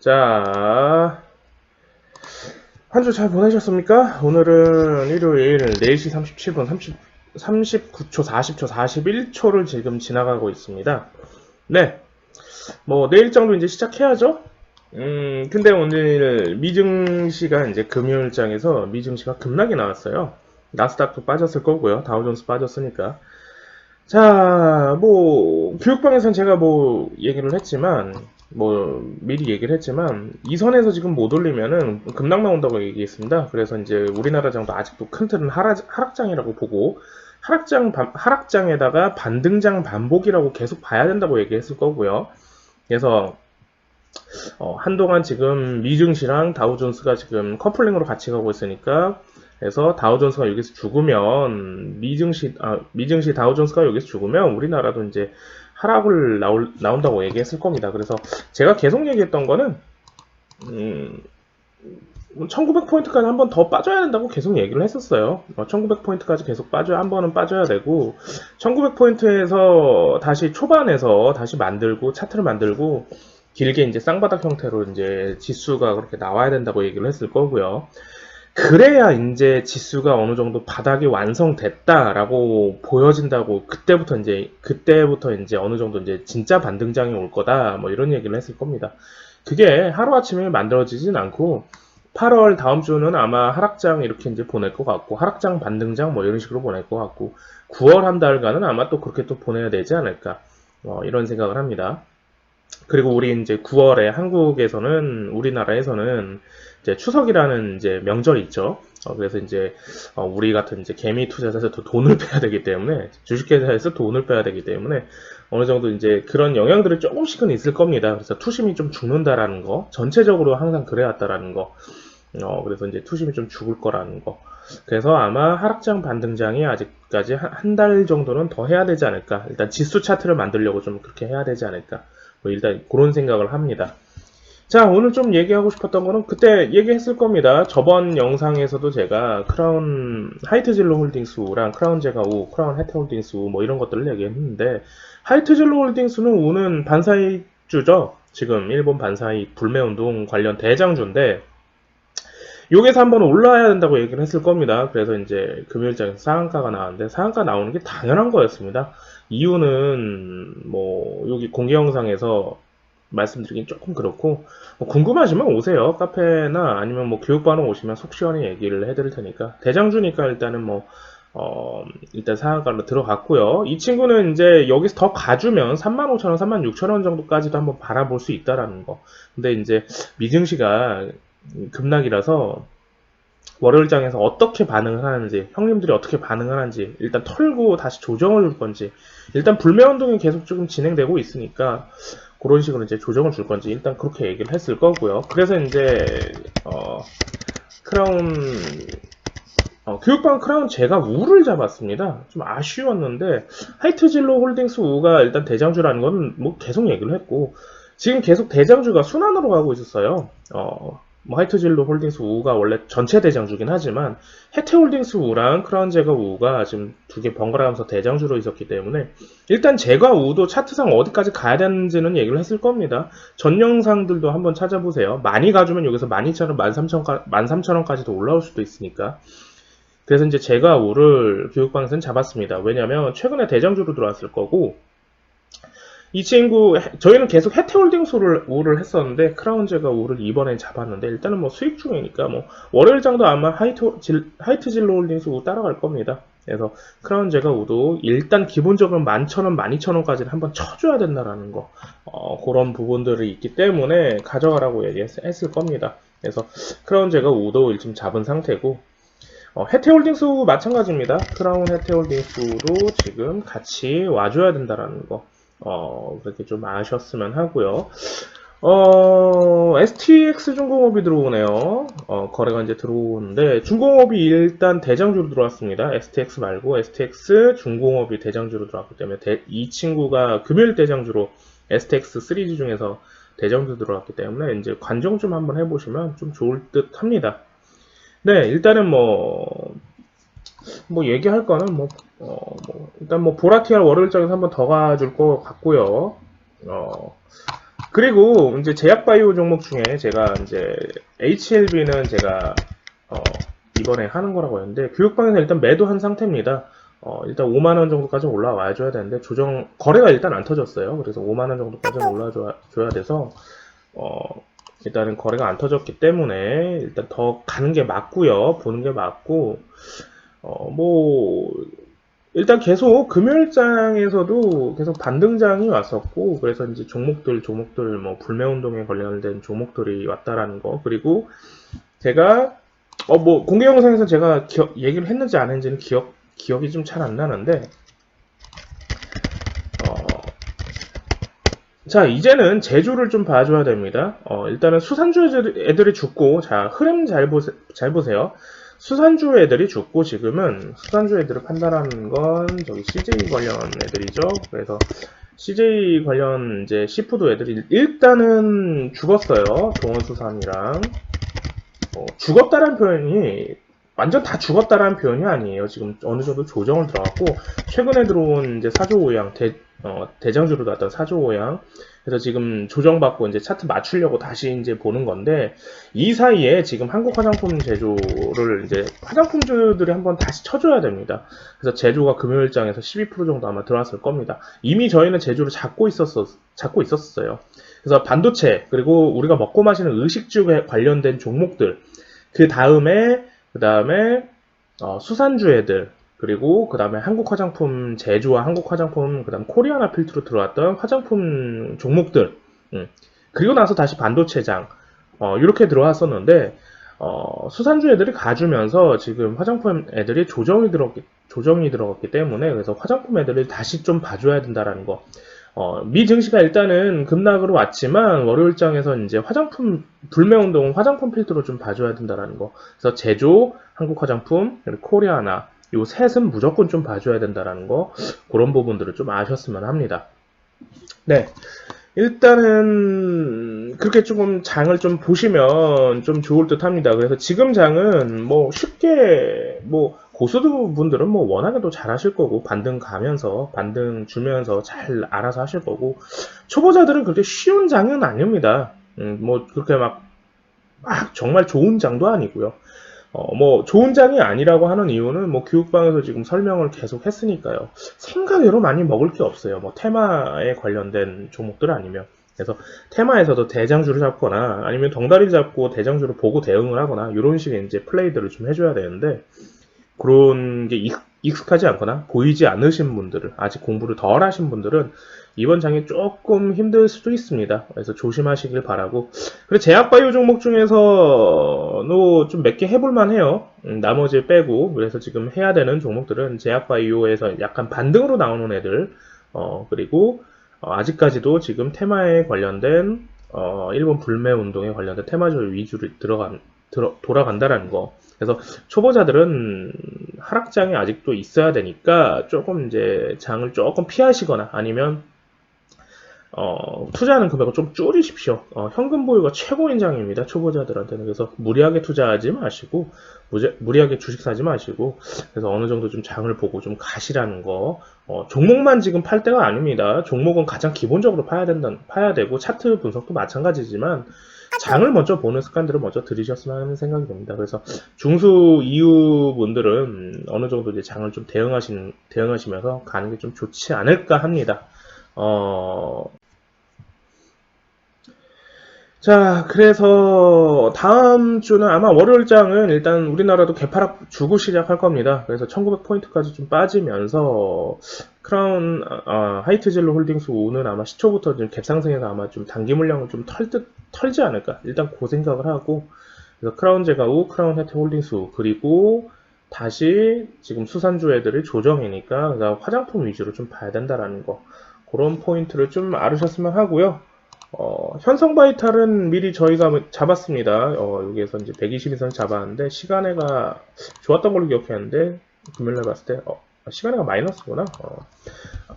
자, 한 주 잘 보내셨습니까? 오늘은 일요일 4시 37분 30, 39초, 40초, 41초를 지금 지나가고 있습니다. 네. 뭐, 내일장도 이제 시작해야죠? 음, 근데 오늘 미증시가 이제 금요일장에서 미증시가 급락이 나왔어요. 나스닥도 빠졌을 거고요. 다우존스 빠졌으니까. 자, 뭐, 교육방에선 제가 뭐, 얘기를 했지만, 뭐, 미리 얘기를 했지만, 이 선에서 지금 못 올리면은 급락 나온다고 얘기했습니다. 그래서 이제 우리나라 장도 아직도 큰 틀은 하락, 하락장이라고 보고, 하락장, 반- 하락장에다가 반등장 반복이라고 계속 봐야 된다고 얘기했을 거고요. 그래서, 어, 한동안 지금 미증시랑 다우존스가 지금 커플링으로 같이 가고 있으니까, 그래서 다우존스가 여기서 죽으면 미증시 아, 미증시 다우존스가 여기서 죽으면 우리나라도 이제 하락을 나올, 나온다고 얘기했을 겁니다. 그래서 제가 계속 얘기했던 거는 음, 1900포인트까지 한 번 더 빠져야 된다고 계속 얘기를 했었어요. 1900포인트까지 계속 빠져 한 번은 빠져야 되고 1900포인트에서 다시 초반에서 다시 만들고 차트를 만들고 길게 이제 쌍바닥 형태로 이제 지수가 그렇게 나와야 된다고 얘기를 했을 거고요. 그래야 이제 지수가 어느 정도 바닥이 완성됐다라고 보여진다고 그때부터 이제 그때부터 이제 어느 정도 이제 진짜 반등장이 올 거다 뭐 이런 얘기를 했을 겁니다. 그게 하루아침에 만들어지진 않고 8월 다음 주는 아마 하락장 이렇게 이제 보낼 것 같고 하락장 반등장 뭐 이런 식으로 보낼 것 같고 9월 한 달간은 아마 또 그렇게 또 보내야 되지 않을까 뭐 이런 생각을 합니다. 그리고 우리 이제 9월에 한국에서는 우리나라에서는 이제 추석이라는 이제 명절이 있죠. 어, 그래서 이제 어, 우리 같은 이제 개미 투자자에서 또 돈을 빼야 되기 때문에 주식회사에서 돈을 빼야 되기 때문에 어느 정도 이제 그런 영향들이 조금씩은 있을 겁니다. 그래서 투심이 좀 죽는다라는 거, 전체적으로 항상 그래왔다라는 거. 어, 그래서 이제 투심이 좀 죽을 거라는 거. 그래서 아마 하락장 반등장이 아직까지 한 달 정도는 더 해야 되지 않을까. 일단 지수 차트를 만들려고 좀 그렇게 해야 되지 않을까. 뭐 일단 그런 생각을 합니다. 자, 오늘 좀 얘기하고 싶었던 거는 그때 얘기했을 겁니다. 저번 영상에서도 제가 크라운 하이트진로 홀딩스랑 크라운 제가 우, 크라운 해태 홀딩스 뭐 이런 것들을 얘기했는데 하이트진로 홀딩스는 우는 반사이주죠. 지금 일본 반사이 불매운동 관련 대장주인데 여기서 한번 올라야 된다고 얘기를 했을 겁니다. 그래서 이제 금요일장에서 상한가가 나왔는데 상한가 나오는 게 당연한 거였습니다. 이유는 뭐 여기 공개 영상에서 말씀드리긴 조금 그렇고 뭐 궁금하시면 오세요. 카페나 아니면 뭐 교육반으로 오시면 속 시원히 얘기를 해드릴 테니까. 대장주니까 일단은 뭐 어, 일단 상한가로 들어갔고요. 이 친구는 이제 여기서 더 가주면 35,000원, 36,000원 정도까지도 한번 바라볼 수 있다라는 거. 근데 이제 미증시가 급락이라서 월요일장에서 어떻게 반응을 하는지, 형님들이 어떻게 반응을 하는지, 일단 털고 다시 조정을 줄 건지, 일단 불매운동이 계속 조금 진행되고 있으니까, 그런 식으로 이제 조정을 줄 건지, 일단 그렇게 얘기를 했을 거고요. 그래서 이제, 어, 크라운, 어, 교육방 크라운 제가 우를 잡았습니다. 좀 아쉬웠는데, 하이트진로 홀딩스 우가 일단 대장주라는 건 뭐 계속 얘기를 했고, 지금 계속 대장주가 순환으로 가고 있었어요. 어, 뭐 하이트진로 홀딩스 우가 원래 전체 대장주긴 하지만 해태 홀딩스 우랑 크라운제가 우가 지금 두 개 번갈아가면서 대장주로 있었기 때문에 일단 제가 우도 차트상 어디까지 가야 되는지는 얘기를 했을 겁니다. 전 영상들도 한번 찾아보세요. 많이 가주면 여기서 12,000원, 13,000원, 13,000원까지도 올라올 수도 있으니까. 그래서 이제 제가 우를 교육방에서는 잡았습니다. 왜냐면 최근에 대장주로 들어왔을 거고 이 친구 저희는 계속 해태홀딩스를 우를 했었는데 크라운제가 우를 이번에 잡았는데 일단은 뭐 수익 중이니까 뭐 월요일 장도 아마 하이트 질, 하이트 진로 홀딩스 우 따라갈 겁니다. 그래서 크라운제가 우도 일단 기본적으로 11,000원, 12,000원까지는 한번 쳐줘야 된다라는 거 어, 그런 부분들이 있기 때문에 가져가라고 얘기했을 겁니다. 그래서 크라운제가 우도 지금 잡은 상태고 어, 해태홀딩스 마찬가지입니다. 크라운 해태홀딩스로 지금 같이 와줘야 된다라는 거. 어, 그렇게 좀 아셨으면 하고요. 어, STX 중공업이 들어오네요. 어, 거래가 이제 들어오는데, 중공업이 일단 대장주로 들어왔습니다. STX 말고, STX 중공업이 대장주로 들어왔기 때문에, 대- 이 친구가 금요일 대장주로 STX 시리즈 중에서 대장주 들어왔기 때문에, 이제 관정 좀 한번 해보시면 좀 좋을 듯 합니다. 네, 일단은 뭐, 뭐 얘기할 거는 뭐, 어, 뭐 일단 뭐 보라티알 월요일장에서 한번 더 가줄 것 같고요. 어, 그리고 이제 제약바이오 종목 중에 제가 이제 HLB는 제가 어, 이번에 하는 거라고 했는데 교육방에서 일단 매도한 상태입니다. 어, 일단 5만 원 정도까지 올라와 줘야 되는데 조정 거래가 일단 안 터졌어요. 그래서 5만 원 정도까지 올라 줘야 줘야 돼서 어, 일단은 거래가 안 터졌기 때문에 일단 더 가는 게 맞고요. 보는 게 맞고 어, 뭐 일단 계속 금요일장에서도 계속 반등장이 왔었고 그래서 이제 종목들 종목들 뭐 불매운동에 관련된 종목들이 왔다라는 거 그리고 제가 어 뭐 공개 영상에서 제가 기억, 얘기를 했는지 안 했는지는 기억 기억이 좀 잘 안 나는데 어, 자 이제는 제조를 좀 봐줘야 됩니다. 어, 일단은 수산주 애들이 죽고 자 흐름 잘, 보세, 잘 보세요. 수산주 애들이 죽고 지금은 수산주 애들을 판단하는 건 저기 CJ 관련 애들이죠. 그래서 CJ 관련 이제 시푸드 애들이 일단은 죽었어요. 동원수산이랑 어, 죽었다는 표현이 완전 다 죽었다라는 표현이 아니에요. 지금 어느 정도 조정을 들어갔고 최근에 들어온 이제 사조 오양 대, 어, 대장주로 나왔던 사조 오양 그래서 지금 조정받고 이제 차트 맞추려고 다시 이제 보는 건데 이 사이에 지금 한국 화장품 제조를 이제 화장품주들이 한번 다시 쳐줘야 됩니다. 그래서 제조가 금요일장에서 12% 정도 아마 들어왔을 겁니다. 이미 저희는 제조를 잡고 있었어 잡고 있었어요. 그래서 반도체 그리고 우리가 먹고 마시는 의식주에 관련된 종목들 그 다음에 그 다음에 어, 수산주 애들 그리고 그 다음에 한국 화장품 제조와 한국 화장품 그 다음 코리아나 필트로 들어왔던 화장품 종목들 음. 그리고 나서 다시 반도체장 어, 이렇게 들어왔었는데 어, 수산주 애들이 가주면서 지금 화장품 애들이 조정이 들어갔기, 조정이 들어갔기 때문에 그래서 화장품 애들을 다시 좀 봐줘야 된다라는 거. 어, 미 증시가 일단은 급락으로 왔지만 월요일장에서 이제 화장품 불매 운동 화장품 필터로 좀 봐줘야 된다라는 거. 그래서 제조, 한국 화장품, 그리고 코리아나 요 셋은 무조건 좀 봐줘야 된다라는 거 그런 부분들을 좀 아셨으면 합니다. 네. 일단은 그렇게 조금 장을 좀 보시면 좀 좋을 듯 합니다. 그래서 지금 장은 뭐 쉽게 뭐 고수도 분들은 뭐 워낙에도 잘 하실 거고 반등 가면서 반등 주면서 잘 알아서 하실 거고 초보자들은 그렇게 쉬운 장은 아닙니다. 음, 뭐 그렇게 막, 막 정말 좋은 장도 아니고요. 어, 뭐 좋은 장이 아니라고 하는 이유는 뭐 교육방에서 지금 설명을 계속 했으니까요. 생각외로 많이 먹을 게 없어요. 뭐 테마에 관련된 종목들 아니면. 그래서 테마에서도 대장주를 잡거나 아니면 덩다리 잡고 대장주를 보고 대응을 하거나 이런 식의 이제 플레이들을 좀 해줘야 되는데 그런 게 익, 익숙하지 않거나 보이지 않으신 분들은 아직 공부를 덜 하신 분들은 이번 장이 조금 힘들 수도 있습니다. 그래서 조심하시길 바라고. 그리고 제약바이오 종목 중에서도 좀 몇 개 해볼만 해요. 음, 나머지 빼고. 그래서 지금 해야 되는 종목들은 제약바이오에서 약간 반등으로 나오는 애들, 어, 그리고 어, 아직까지도 지금 테마에 관련된 어, 일본 불매 운동에 관련된 테마주 위주로 들어간 들어, 돌아간다라는 거. 그래서 초보자들은 하락장이 아직도 있어야 되니까 조금 이제 장을 조금 피하시거나 아니면 어, 투자하는 금액을 좀 줄이십시오. 어, 현금 보유가 최고인 장입니다. 초보자들한테는. 그래서 무리하게 투자하지 마시고, 무제, 무리하게 주식 사지 마시고, 그래서 어느 정도 좀 장을 보고 좀 가시라는 거. 어, 종목만 지금 팔 때가 아닙니다. 종목은 가장 기본적으로 파야 된다, 파야 되고, 차트 분석도 마찬가지지만, 장을 먼저 보는 습관들을 먼저 들이셨으면 하는 생각이 듭니다. 그래서 중수 이후 분들은 어느 정도 이제 장을 좀 대응하신, 대응하시면서 가는 게 좀 좋지 않을까 합니다. 어, 자, 그래서 다음 주는 아마 월요일장은 일단 우리나라도 개파락 주고 시작할 겁니다. 그래서 1900포인트까지 좀 빠지면서 크라운 아, 하이트젤로 홀딩스 5는 아마 시초부터 좀 갭상승해서 아마 좀 단기 물량을 좀 털 듯 털지 않을까. 일단 그 생각을 하고 그래서 크라운 제가 우, 크라운 혜택 홀딩스 5 그리고 다시 지금 수산주 애들이 조정이니까 화장품 위주로 좀 봐야 된다라는 거. 그런 포인트를 좀 알으셨으면 하고요. 어, 현성 바이탈은 미리 저희가 잡았습니다. 어, 여기에서 이제 120이선 잡았는데, 시간에가 좋았던 걸로 기억했는데, 금요일날 봤을 때, 어, 시간에가 마이너스구나. 어,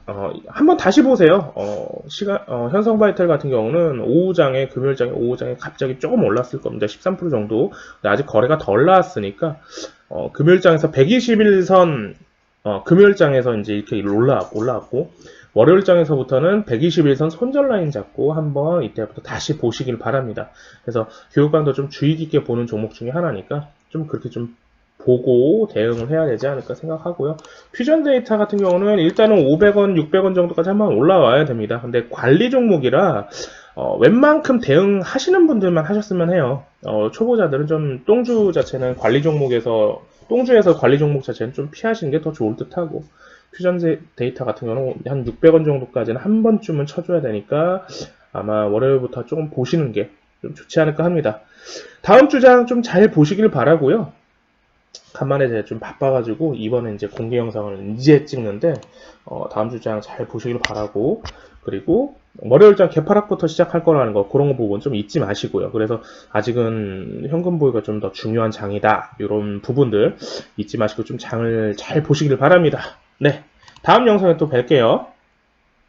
어, 한번 다시 보세요. 어, 시간, 어, 현성 바이탈 같은 경우는 오후장에, 금요일장에, 오후장에 갑자기 조금 올랐을 겁니다. 13% 정도. 아직 거래가 덜 나왔으니까, 어, 금요일장에서 121선, 어, 금요일장에서 이제 이렇게 올라, 올라왔고, 월요일장에서부터는 121선 손절 라인 잡고 한번 이때부터 다시 보시길 바랍니다. 그래서 교육강도 좀 주의 깊게 보는 종목 중에 하나니까 좀 그렇게 좀 보고 대응을 해야 되지 않을까 생각하고요. 퓨전 데이터 같은 경우는 일단은 500원, 600원 정도까지 한번 올라와야 됩니다. 근데 관리 종목이라 어, 웬만큼 대응하시는 분들만 하셨으면 해요. 어, 초보자들은 좀 똥주 자체는 관리 종목에서 똥주에서 관리 종목 자체는 좀 피하시는 게 더 좋을 듯 하고 퓨전 데- 데이터 같은 경우는 한 600원 정도까지는 한 번쯤은 쳐줘야 되니까 아마 월요일부터 조금 보시는 게 좀 좋지 않을까 합니다. 다음 주장 좀 잘 보시길 바라고요. 간만에 제가 좀 바빠가지고 이번에 이제 공개 영상을 이제 찍는데 어, 다음 주장 잘 보시길 바라고 그리고 월요일장 개파락부터 시작할 거라는 거 그런 거 부분 좀 잊지 마시고요. 그래서 아직은 현금 보유가 좀 더 중요한 장이다 이런 부분들 잊지 마시고 좀 장을 잘 보시길 바랍니다. 네 다음 영상에 또 뵐게요.